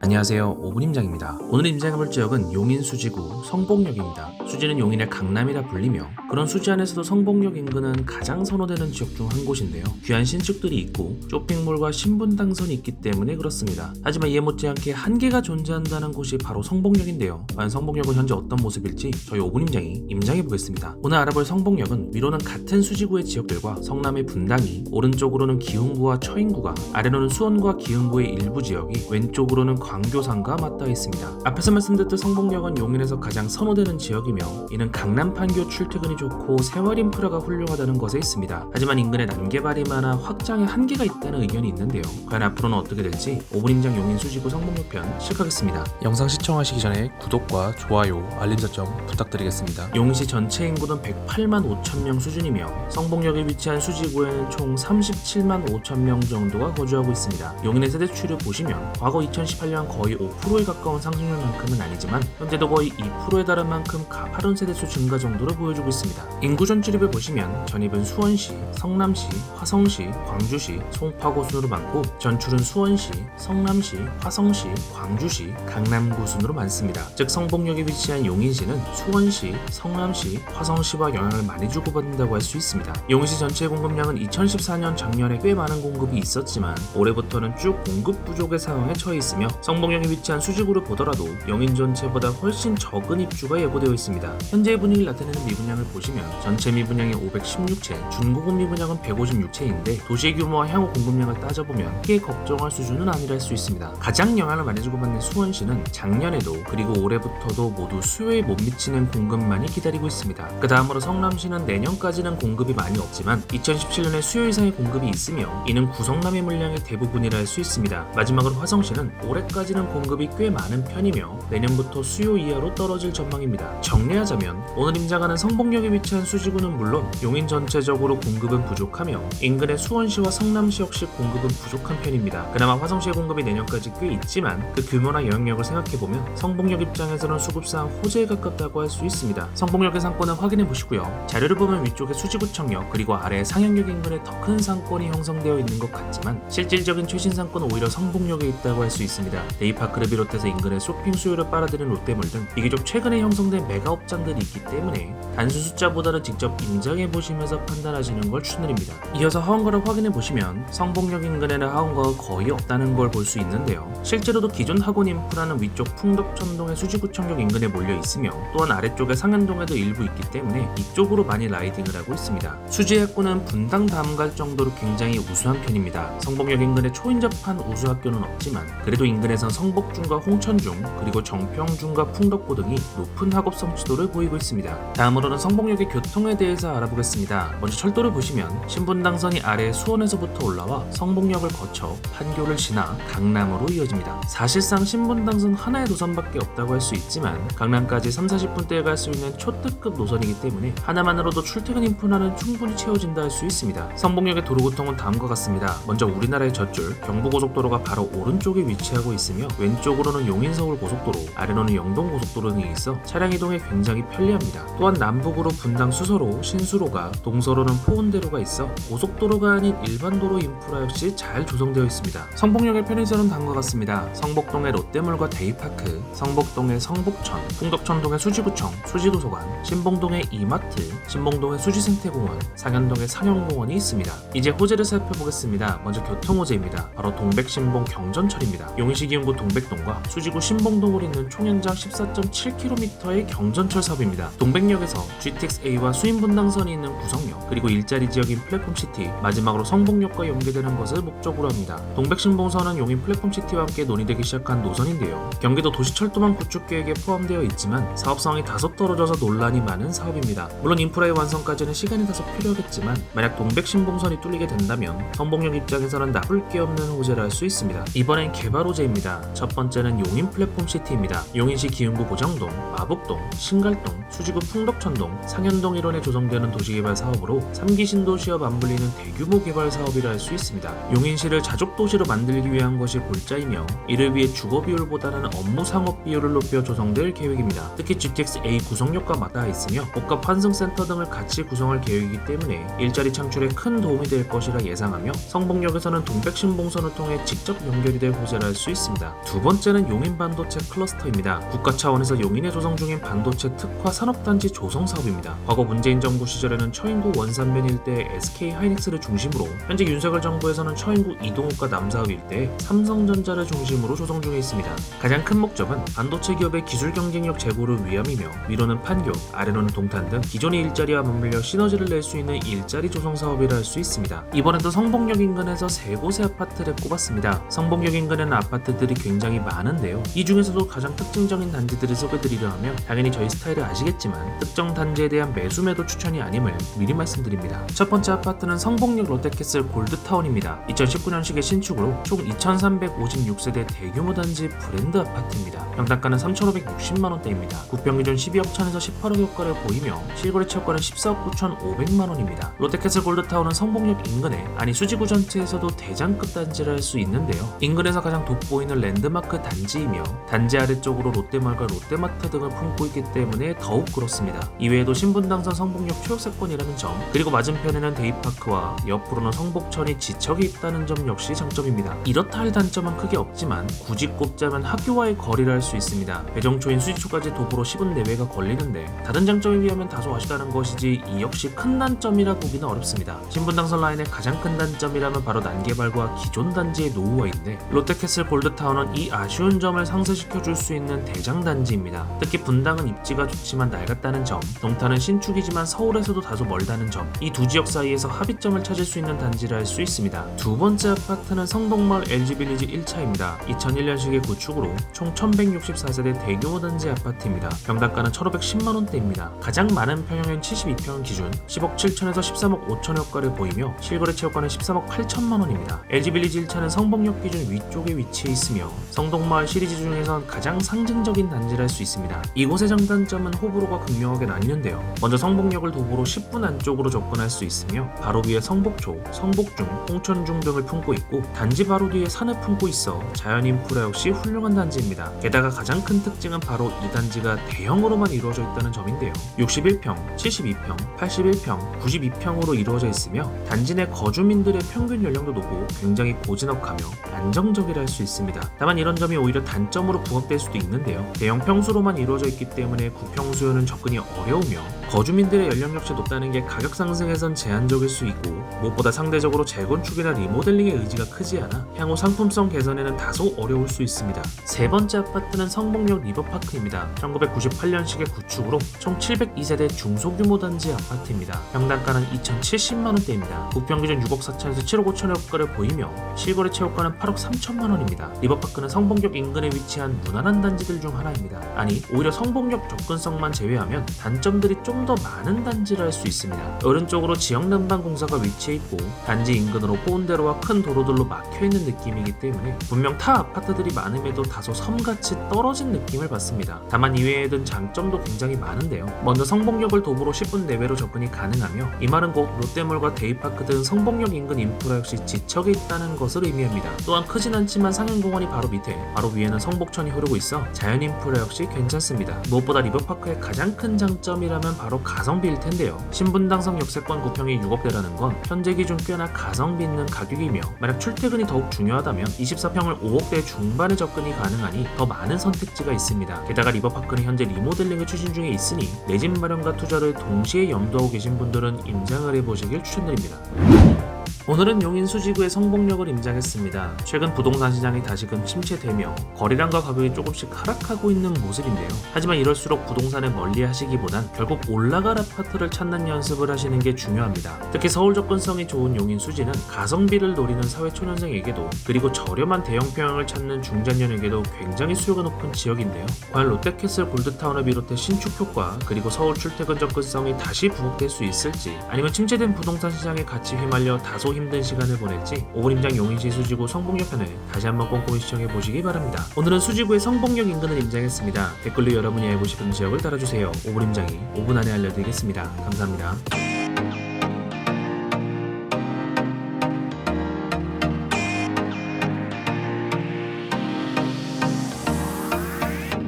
안녕하세요. 5분 임장입니다. 오늘 임장해볼 지역은 용인 수지구 성복역입니다. 수지는 용인의 강남이라 불리며 그런 수지 안에서도 성복역 인근은 가장 선호되는 지역 중 한 곳인데요. 귀한 신축들이 있고 쇼핑몰과 신분당선이 있기 때문에 그렇습니다. 하지만 이해 못지않게 한계가 존재한다는 곳이 바로 성복역인데요. 과연 성복역은 현재 어떤 모습일지 저희 5분 임장이 임장해 보겠습니다. 오늘 알아볼 성복역은 위로는 같은 수지구의 지역들과 성남의 분당이 오른쪽으로는 기흥구와 처인구가 아래로는 수원과 기흥구의 일부 지역이 왼쪽으로는 광교산과 맞닿아 있습니다. 앞에서 말씀드렸듯 성복역은 용인에서 가장 선호되는 지역이며 이는 강남 판교 출퇴근이 좋고 생활 인프라가 훌륭하다는 것에 있습니다. 하지만 인근에 난개발이 많아 확장에 한계가 있다는 의견이 있는데요. 과연 앞으로는 어떻게 될지 5분 임장 용인 수지구 성복역 편 시작하겠습니다. 영상 시청하시기 전에 구독과 좋아요, 알림 설정 부탁드리겠습니다. 용인시 전체 인구는 108만 5천 명 수준이며 성복역에 위치한 수지구에는 총 37만 5천 명 정도가 거주하고 있습니다. 용인의 세대추를 보시면 과거 2018년 거의 5%에 가까운 상승률만큼은 아니지만 현재도 거의 2%에 달한 만큼 가파른 세대수 증가 정도를 보여주고 있습니다. 인구 전 출입을 보시면 전입은 수원시, 성남시, 화성시, 광주시, 송파구 순으로 많고 전출은 수원시, 성남시, 화성시, 광주시, 강남구 순으로 많습니다. 즉 성복역에 위치한 용인시는 수원시, 성남시, 화성시와 영향을 많이 주고받는다고 할 수 있습니다. 용인시 전체 공급량은 2014년 작년에 꽤 많은 공급이 있었지만 올해부터는 쭉 공급 부족의 상황에 처해 있으며 성복역에 위치한 수지구를 보더라도 영인 전체보다 훨씬 적은 입주가 예고되어 있습니다. 현재의 분위기를 나타내는 미분양을 보시 면 전체 미분양이 516채, 준공급 미분양은 156채인데 도시의 규모와 향후 공급량을 따져보면 크게 걱정할 수준은 아니라 할 수 있습니다. 가장 영향을 많이 주고받는 수원시는 작년에도 그리고 올해부터도 모두 수요에 못 미치는 공급만이 기다리고 있습니다. 그 다음으로 성남시는 내년까지는 공급이 많이 없지만 2017년에 수요 이상의 공급이 있으며 이는 구성남의 물량의 대부분이라 할 수 있습니다. 마지막으로 화성시는 올해까지는 공급이 꽤 많은 편이며 내년부터 수요 이하로 떨어질 전망입니다. 정리하자면 오늘 임장하는 성복역에 위치한 수지구는 물론 용인 전체적으로 공급은 부족하며 인근의 수원시와 성남시 역시 공급은 부족한 편입니다. 그나마 화성시의 공급이 내년까지 꽤 있지만 그 규모나 영향력을 생각해보면 성복역 입장에서는 수급상 호재에 가깝다고 할 수 있습니다. 성복역의 상권은 확인해 보시고요. 자료를 보면 위쪽에 수지구청역 그리고 아래 상향역 인근에 더 큰 상권이 형성되어 있는 것 같지만 실질적인 최신 상권은 오히려 성복역에 있다고 할 수 있습니다. 데이파크를 비롯해서 인근의 쇼핑 수요를 빨아들인 롯데몰 등 비교적 최근에 형성된 메가 업장들이 있기 때문에 단순 숫자보다는 직접 임장해 보시면서 판단하시는 걸 추천드립니다. 이어서 하원가를 확인해 보시면 성복역 인근에는 하원가가 거의 없다는 걸 볼 수 있는데요. 실제로도 기존 학원 인프라는 위쪽 풍덕천동의 수지구청역 인근에 몰려 있으며 또한 아래쪽에 상현동에도 일부 있기 때문에 이쪽으로 많이 라이딩을 하고 있습니다. 수지 학구는 분당 다음 갈 정도로 굉장히 우수한 편입니다. 성복역 인근에 초인접한 우수 학교는 없지만 그래도 인근에선 성복중과 홍천중 그리고 정평중과 풍덕고 등이 높은 학업 성취도를 보이고 있습니다. 다음으로는 성 복역의 교통에 대해서 알아보겠습니다. 먼저 철도를 보시면 신분당선이 아래 수원에서부터 올라와 성복역을 거쳐 판교를 지나 강남으로 이어집니다. 사실상 신분당선 하나의 노선밖에 없다고 할 수 있지만 강남까지 3, 40분대에 갈 수 있는 초특급 노선이기 때문에 하나만으로도 출퇴근 인프라는 충분히 채워진다 할 수 있습니다. 성복역의 도로교통은 다음과 같습니다. 먼저 우리나라의 젖줄 경부고속도로가 바로 오른쪽에 위치하고 있으며 왼쪽으로는 용인서울 고속도로, 아래로는 영동고속도로 등이 있어 차량 이동에 굉장히 편리합니다. 또한 남북으로 분당 수서로, 신수로가, 동서로는 포운대로가 있어 고속도로가 아닌 일반 도로 인프라 역시 잘 조성되어 있습니다. 성복역의 편의점은 다음과 같습니다. 성복동의 롯데몰과 데이파크, 성복동의 성복천, 풍덕천동의 수지구청, 수지도서관, 신봉동의 이마트, 신봉동의 수지생태공원, 상현동의 상현공원이 있습니다. 이제 호재를 살펴보겠습니다. 먼저 교통호재입니다. 바로 동백신봉 경전철입니다. 용인시 기흥구 동백동과 수지구 신봉동을 잇는 총연장 14.7km의 경전철 사업입니다. 동백역에서 GTX-A와 수인 분당선이 있는 구성역, 그리고 일자리 지역인 플랫폼 시티, 마지막으로 성복역과 연계되는 것을 목적으로 합니다. 동백신봉선은 용인 플랫폼 시티와 함께 논의되기 시작한 노선인데요. 경기도 도시철도망 구축 계획에 포함되어 있지만 사업성이 다소 떨어져서 논란이 많은 사업입니다. 물론 인프라의 완성까지는 시간이 다소 필요하겠지만 만약 동백신봉선이 뚫리게 된다면 성복역 입장에서는 나쁠 게 없는 호재라 할 수 있습니다. 이번엔 개발 호재입니다. 첫 번째는 용인 플랫폼 시티입니다. 용인시 기흥구 보정동, 마북동, 신갈동, 수지구 풍덕천동, 상현동 일원에 조성되는 도시개발 사업으로 3기 신도시와 맞물리는 대규모 개발 사업이라 할 수 있습니다. 용인시를 자족 도시로 만들기 위한 것이 골자이며 이를 위해 주거 비율보다는 업무 상업 비율을 높여 조성될 계획입니다. 특히 GTX A 구성역과 맞닿아 있으며 복합 환승센터 등을 같이 구성할 계획이기 때문에 일자리 창출에 큰 도움이 될 것이라 예상하며 성북역에서는 동백신봉선을 통해 직접 연결이 될 호재라 할수 있습니다. 두 번째는 용인 반도체 클러스터입니다. 국가 차원에서 용인에 조성 중인 반도체 특화 산업단지 조성 사업입니다. 과거 문재인 정부 시절에는 처인구 원산면 일대에 SK 하이닉스를 중심으로 현재 윤석열 정부에서는 처인구 이동욱과 남사읍 일대에 삼성전자를 중심으로 조성 중에 있습니다. 가장 큰 목적은 반도체 기업의 기술 경쟁력 제고를 위함이며 위로는 판교, 아래로는 동탄 등 기존의 일자리와 맞물려 시너지를 낼 수 있는 일자리 조성 사업이라 할 수 있습니다. 이번에도 성북역 인근에서 세 곳의 아파트를 꼽았습니다. 성북역 인근에는 아파트들이 굉장히 많은데요. 이 중에서도 가장 특징적인 단지들을 소개드리려 하면 당연히 저희 스타일을 아시겠지만 특정 단지에 대한 매수 매도 추천이 아님을 미리 말씀드립니다. 첫 번째 아파트는 성북역 롯데캐슬 골드타운입니다. 2019년식의 신축으로 총 2,356세대 대규모 단지 브랜드 아파트입니다. 평당가는 3,560만 원대입니다. 구평 기준 12억 천에서 18억 효과를 보이며 실거래 채권은 14억 9,500만 원입니다. 롯데캐슬 골드타운은 성북역 인근에 아니 수지구 전체에서도 대장급 단지를 할 수 있는데요. 인근에서 가장 돋보이는 랜드마크 단지이며 단지 아래쪽으로 롯데몰과 롯데마트 등을 품고 있기 때문에 더욱 그렇습니다. 이외에도 신분당선 성북역 초역세권이라는 점 그리고 맞은편에는 데이파크와 옆으로는 성북천이 지척이 있다는 점 역시 장점입니다. 이렇다 할 단점은 크게 없지만 굳이 꼽자면 학교와의 거리를 할 수 있습니다. 배정초인 수지초까지 도보로 10분 내외가 걸리는데 다른 장점에 비하면 다소 아쉽다는 것이지 이 역시 큰 단점이라 보기는 어렵습니다. 신분당선 라인의 가장 큰 단점이라면 바로 난개발과 기존 단지의 노후화인데 롯데캐슬 골드타운은 이 아쉬운 점을 상쇄시켜 줄 수 있는 대장 단지입니다. 특히 분당은 입지가 좋지만 낡았다는 점, 동탄 은 신축이지만 서울에서도 다소 멀다는 점, 이 두 지역 사이에서 합의점을 찾을 수 있는 단지라 할수 있습니다. 두 번째 아파트는 성동마을 LG빌리지 1차입니다. 2001년식의 구축으로 총 1164세대 대규모 단지 아파트입니다. 평당가는 1,510만 원대입니다. 가장 많은 평형인 72평 기준 10억 7천에서 13억 5천 효과를 보이며 실거래 채권은 13억 8천만 원입니다. LG빌리지 1차는 성북역 기준 위쪽에 위치해 있으며 성동마을 시리즈 중에선 가장 상징적인 단지라 할수 있습니다. 이곳의 장단점은 호불호가 극명하게 나뉘는데 요. 먼저 성북역을 도보로 10분 안쪽으로 접근할 수 있으며 바로 위에 성북초, 성북중, 홍천중 등을 품고 있고 단지 바로 뒤에 산을 품고 있어 자연 인프라 역시 훌륭한 단지입니다. 게다가 가장 큰 특징은 바로 이 단지가 대형으로만 이루어져 있다는 점인데요. 61평, 72평, 81평, 92평으로 이루어져 있으며 단지 내 거주민들의 평균 연령도 높고 굉장히 고즈넉하며 안정적이라 할 수 있습니다. 다만 이런 점이 오히려 단점으로 부각될 수도 있는데요. 대형 평수로만 이루어져 있기 때문에 구평 수요는 접근이 어려우며 Champion 거주민들의 연령 역시 높다는 게 가격 상승에선 제한적일 수 있고 무엇보다 상대적으로 재건축이나 리모델링의 의지가 크지 않아 향후 상품성 개선에는 다소 어려울 수 있습니다. 세 번째 아파트는 성북역 리버파크입니다. 1998년식의 구축으로 총 702세대 중소규모 단지 아파트입니다. 평당가는 2,070만 원대입니다. 국평 기준 6억 4천에서 7억 5천의 효과를 보이며 실거래 채호가는 8억 3천만 원입니다. 리버파크는 성북역 인근에 위치한 무난한 단지들 중 하나입니다. 아니 오히려 성북역 접근성만 제외하면 단점들이 좀더 많은 단지라 할수 있습니다. 오른쪽으로 지역 난방 공사가 위치해 있고 단지 인근으로 포운대로와 큰 도로들로 막혀 있는 느낌이기 때문에 분명 타 아파트들이 많음에도 다소 섬같이 떨어진 느낌을 받습니다. 다만 이외에 든 장점도 굉장히 많은데요. 먼저 성북역을 도보로 10분 내외로 접근이 가능하며 이 말은 곧 롯데몰과 데이파크 등 성북역 인근 인프라 역시 지척에 있다는 것을 의미합니다. 또한 크진 않지만 상현공원이 바로 밑에 바로 위에는 성북천이 흐르고 있어 자연 인프라 역시 괜찮습니다. 무엇보다 리버파크의 가장 큰 장점이라면 바로 가성비일 텐데요. 신분당 성 역세권 구평이 6억대라는 건 현재 기준 꽤나 가성비 있는 가격이며 만약 출퇴근이 더욱 중요하다면 24평을 5억대 중반에 접근이 가능하니 더 많은 선택지가 있습니다. 게다가 리버파크는 현재 리모델링을 추진 중에 있으니 내 집 마련과 투자를 동시에 염두하고 계신 분들은 임장을 해보시길 추천드립니다. 오늘은 용인 수지구의 성북역을 임장했습니다. 최근 부동산 시장이 다시금 침체되며 거래량과 가격이 조금씩 하락하고 있는 모습인데요. 하지만 이럴수록 부동산에 멀리 하시기보단 결국 올라갈 아파트를 찾는 연습을 하시는 게 중요합니다. 특히 서울 접근성이 좋은 용인 수지는 가성비를 노리는 사회초년생에게도 그리고 저렴한 대형 평형을 찾는 중장년에게도 굉장히 수요가 높은 지역인데요. 과연 롯데캐슬 골드타운을 비롯해 신축 효과 그리고 서울 출퇴근 접근성이 다시 부각될 수 있을지 아니면 침체된 부동산 시장에 같이 휘말려 다소 또 힘든 시간을 보낼지 오분임장 용인시 수지구 성북역 편을 다시 한번 꼼꼼히 시청해 보시기 바랍니다. 오늘은 수지구의 성북역 인근을 임장했습니다. 댓글로 여러분이 알고 싶은 지역을 달아주세요. 오분임장이 5분 안에 알려드리겠습니다. 감사합니다.